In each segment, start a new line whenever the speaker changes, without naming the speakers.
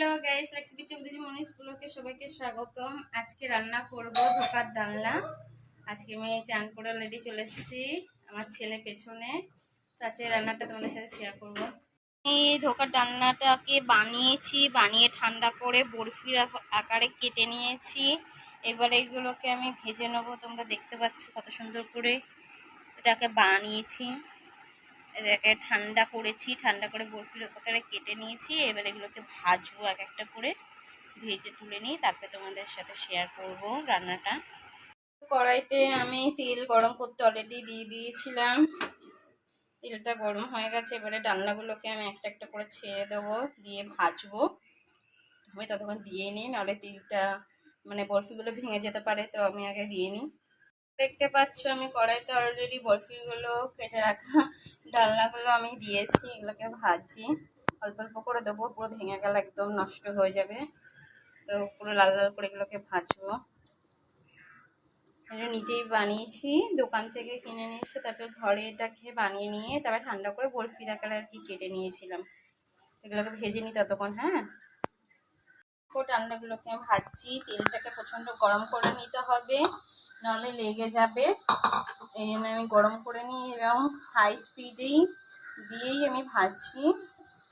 Hello guys লেক্স বিচে উদিনী মনীষ ব্লকে সবাইকে স্বাগতম। আজকে রান্না করব ধোকার ডালনা। আজকে আমি চান করে অলরেডি চলে এসেছি আমার ছেলে পেছনে। তো রান্নাটা তোমাদের সাথে শেয়ার করব। এই ধোকার ডালনাটাকে বানিয়েছি, বানিয়ে ঠান্ডা করে বরফির আকারে কেটে নিয়েছি। এবার এগুলোকে আমি ভেজে নেব। তোমরা দেখতে পাচ্ছ কত সুন্দর করে এটাকে বানিয়েছি। এটাকে ঠান্ডা করেছি, ঠান্ডা করে বরফির আকারে কেটে নিয়েছি। এবার এগুলোকে ভাজবো এক একটা করে, ভেজে তুলে নিই, তারপরে তোমাদের সাথে শেয়ার করব রান্নাটা। কড়াইতে আমি তেল গরম করতে অলরেডি দিয়ে দিয়েছিলাম। তেলটা গরম হয়ে গেছে, এবারে ডালনাগুলোকে আমি একটা একটা করে ছেড়ে দেবো, দিয়ে ভাজবো। আমি ততক্ষণ দিয়ে নিই, নাহলে তেলটা মানে বরফিগুলো ভেঙে যেতে পারে, তো আমি আগে দিয়ে নিই। দেখতে পাচ্ছ, আমি কড়াইতে অলরেডি বরফিগুলো কেটে রাখা ডালনাগুলো আমি দিয়েছি, এগুলোকে ভাজি। অল্প অল্প করে দেবো, পুরো ভেঙে গেলে একদম নষ্ট হয়ে যাবে। তো পুরো লাল লাল করে এগুলোকে ভাজবো। নিজেই বানিয়েছি, দোকান থেকে কিনে নিয়ে এসে তারপরে ঘরে এটা খেয়ে বানিয়ে নিয়ে তারপরে ঠান্ডা করে বরফির আকারে আর কি কেটে নিয়েছিলাম। এগুলোকে ভেজে নিই ততক্ষণ হ্যাঁ? ডালনাগুলোকে ভাজছি, তেলটাকে প্রচণ্ড গরম করে নিতে হবে। নাহলে লেগে যাবে। এই জন্য আমি গরম করে নিই এবং হাই স্পিডেই দিয়েই আমি ভাজছি।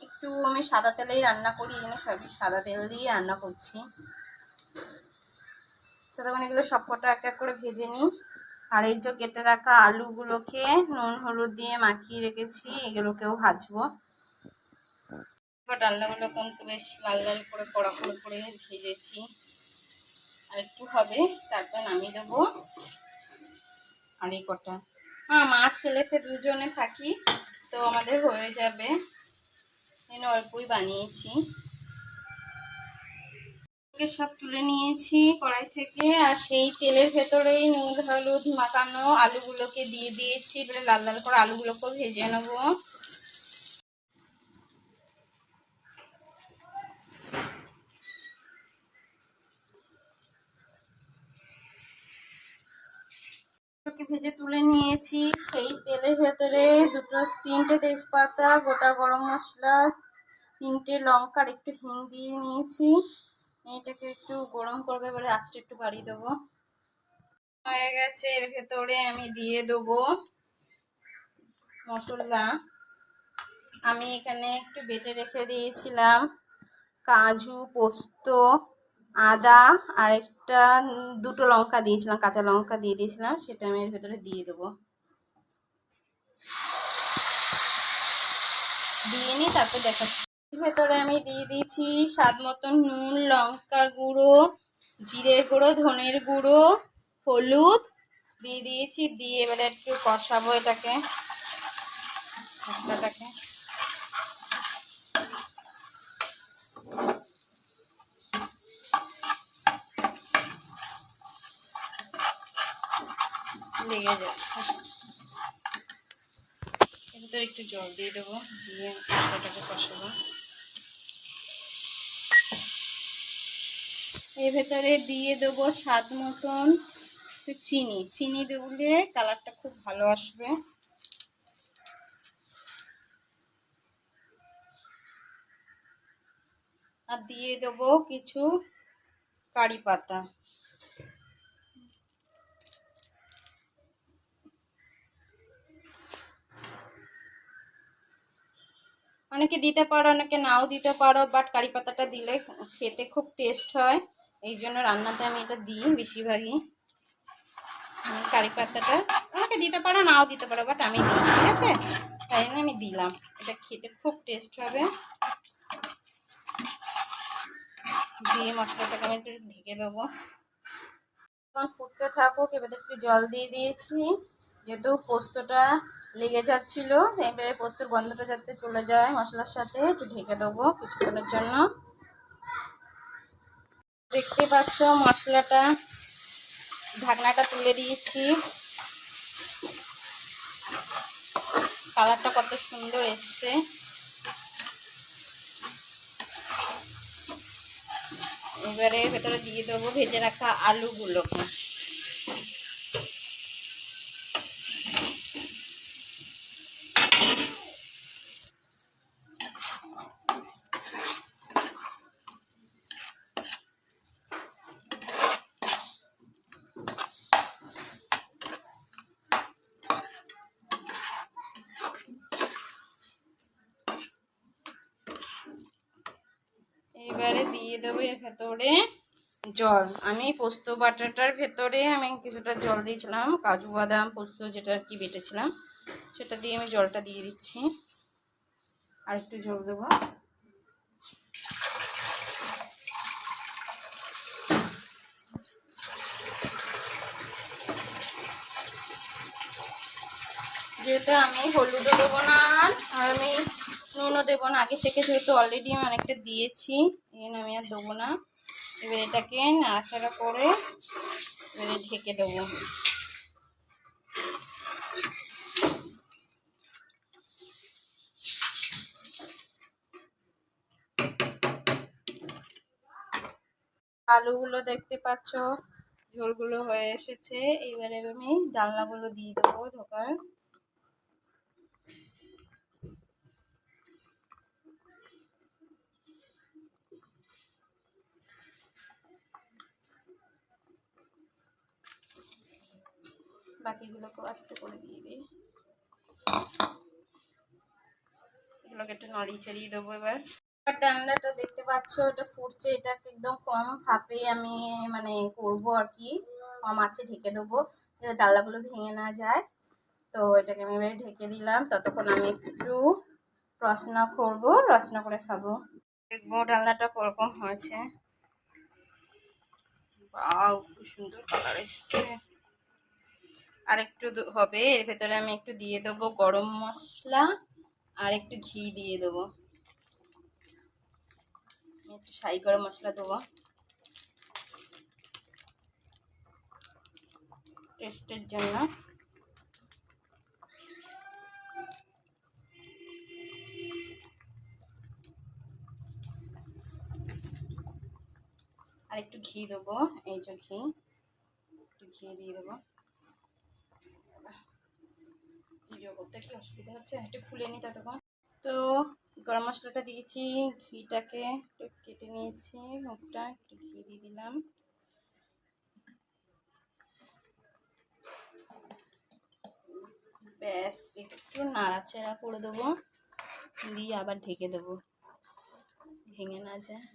একটু আমি সাদা তেলেই রান্না করি, এই জন্য সবই সাদা তেল দিয়ে রান্না করছি। তো তখন এগুলো সব কটা এক এক করে ভেজে নিই। আর এই যে কেটে রাখা আলুগুলোকে নুন, হলুদ দিয়ে মাখিয়ে রেখেছি, এগুলোকেও ভাজবো। ডালনাগুলো কিন্তু বেশ লাল লাল করে কড়া করে ভেজেছি। আর একটু হবে তারপর নামিয়ে দেবো। আর এই কটা হ্যাঁ মাছ খেলেতে দুজনে থাকি তো আমাদের হয়ে যাবে। এনে অল্পই বানিয়েছি। সব তুলে নিয়েছি কড়াই থেকে আর সেই তেলের ভেতরেই নুন হলুদ মাখানো আলুগুলোকে দিয়ে দিয়েছি। এবারে লাল লাল করে আলুগুলোকেও ভেজে নেব। কে ভেজে তুলে নিয়েছি। সেই তেলের ভেতরে দুটো, তিনটে তেজপাতা, গোটা গরম মশলা, তিনটে লঙ্কার একটু হিং দিয়ে নিয়েছি। এটাকে একটু গরম করবে এবারে আঁচটা একটু বাড়িয়ে দেবো। হয়ে গেছে, এর ভেতরে আমি দিয়ে দেবো মশলা। আমি এখানে একটু বেটে রেখে দিয়েছিলাম। কাজু, পোস্ত, আদা আর একটা দুটো লঙ্কা দিয়েছিলাম, কাঁচা লঙ্কা দিয়ে দিয়েছিলাম, সেটা আমি এর ভেতরে দিয়ে দেবো। দিয়ে নিই তারপর দেখাচ্ছি। ভেতরে আমি দিয়ে দিয়েছি স্বাদ মতন নুন, লঙ্কার গুঁড়ো, জিরের গুঁড়ো, ধনের গুঁড়ো, হলুদ। দিয়ে দিয়েছি, দিয়ে এবারে একটু কষাবো এটাকে, মশলাটাকে। লেগে যাচ্ছে। এর একটু জল দিয়ে দেবো, দিয়ে মশলাটাকে কষাবো। এর ভেতরে দিয়ে দেবো স্বাদ মতন চিনি। চিনি দিলে কালারটা খুব ভালো আসবে। আর দিয়ে দেবো কিছু কারি পাতা। অনেকে দিতে পারো, অনেকে নাও দিতে পারো বাট কারি পাতাটা দিলে খেতে খুব টেস্ট হয়। এই জন্য রান্নাতে আমি এটা দিই বেশিরভাগই। কারি পাতাটা অনেকে দিতে পারো, নাও দিতে পারো বাট আমি দিই, ঠিক আছে? তাই জন্য আমি দিলাম। এটা খেতে খুব টেস্ট হবে। দিয়ে মশলাটাকে আমি একটু ঢেকে দেবো। ফুটতে থাকুক, এবার একটু জল দিয়ে দিয়েছি। যেহেতু পোস্তটা লেগে যাচ্ছিল, এবারে পোস্তর গন্ধটা যাতে চলে যায় মশলার সাথে, একটু ঢেকে দেবো কিছুক্ষণের জন্য। দেখতে পাচ্ছ মশলাটা, ঢাকনাটা তুলে দিয়েছি। কালারটা কত সুন্দর এসছে। এবারে ভেতরে দিয়ে দেবো ভেজে রাখা আলুগুলোকে এবারে দিয়ে দেবো এর ভেতরে জল। আমি পোস্ত বাটাটার ভেতরে আমি কিছুটা জল দিয়েছিলাম, কাজু বাদাম পোস্ত যেটা আর কি বেটেছিলাম, সেটা দিয়ে আমি জলটা দিয়ে দিচ্ছি। আর একটু জল দেবো। যেহেতু আমি হলুদও দেবো না আর আমি নুনও দেবো না, আগে থেকে যেহেতু অলরেডি আমি অনেকটা দিয়েছি এখানে আমি আর দেবো না। এবার এটাকে নাড়াচাড়া করে এবারে ঢেকে দেবো। আলুগুলো দেখতে পাচ্ছ, ঝোলগুলো হয়ে এসেছে। এবারে আমি ডালনাগুলো দিয়ে দেবো ধোকার। বাকিগুলোকেও আস্তে করে দিয়ে দিই। এগুলোকে একটু নড়িয়ে চাড়িয়ে দেবো এবার। ডান্ডাটা দেখতে পাচ্ছ, এটা ফুটছে এটাকে একদম কম ভাপে আমি মানে করব আর কি। কম আছে ঢেকে দেবো, যাতে ডাল্লাগুলো ভেঙে না যায়। তো এটাকে আমি এবারে ঢেকে দিলাম, ততক্ষণ আমি একটু রসনা করব রসনা করে খাব। দেখব ডালনাটা কীরকম হয়েছে। সুন্দর কালার এসছে। আর একটু হবে। এর ভেতরে আমি একটু দিয়ে দেবো গরম মশলা আর একটু ঘি দিয়ে দেবো। একটু সাই গরম মশলা দেবো। টেস্টের জন্য। আর একটু ঘি দেবো, এই যে ঘি। একটু ঘি দিয়ে দেবো। ভিডিও করতে, কি অসুবিধা হচ্ছে? একটু খুলে নি ততক্ষণ। তো গরম মশলাটা দিয়েছি, ঘিটাকে একটু কেটে নিয়েছি, মুখটা একটু ঘি দিয়ে দিলাম। ব্যাস, একটু নাড়াচাড়া করে দেবো, দিয়ে আবার ঢেকে দেবো। ভেঙে না যায়।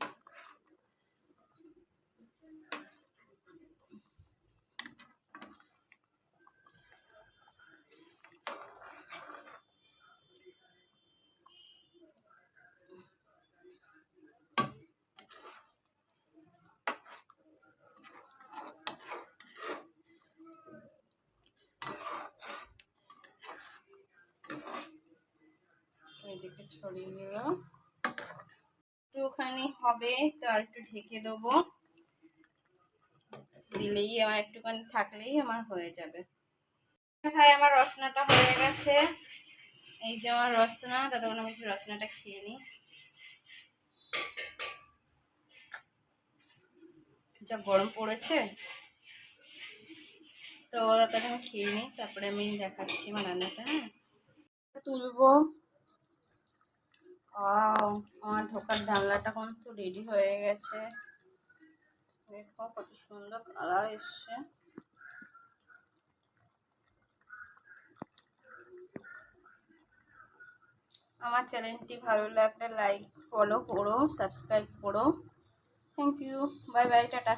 এদিকে ছড়িয়ে দিল একটুখানি হবে, তো আর একটু ঢেকে দেবো। দিলেই আমার একটুখানি থাকলেই আমার হয়ে যাবে। ভাই, আমার রসনাটা হয়ে গেছে। এই যে আমার রসনা ততক্ষণ আমি একটু রসনাটা খেয়ে নিই। যা গরম পড়েছে। তো ততক্ষণ খেয়ে নিই, তারপরে আমি দেখাচ্ছি আমার রান্নাটা হ্যাঁ। তুলবো। আমার ঢোকার জানলাটা কিন্তু রেডি হয়ে গেছে। দেখো কত সুন্দর কালার এসছে। আমার চ্যানেলটি ভালো লাগলে লাইক ফলো করো সাবস্ক্রাইব করো। Thank you bye bye tata.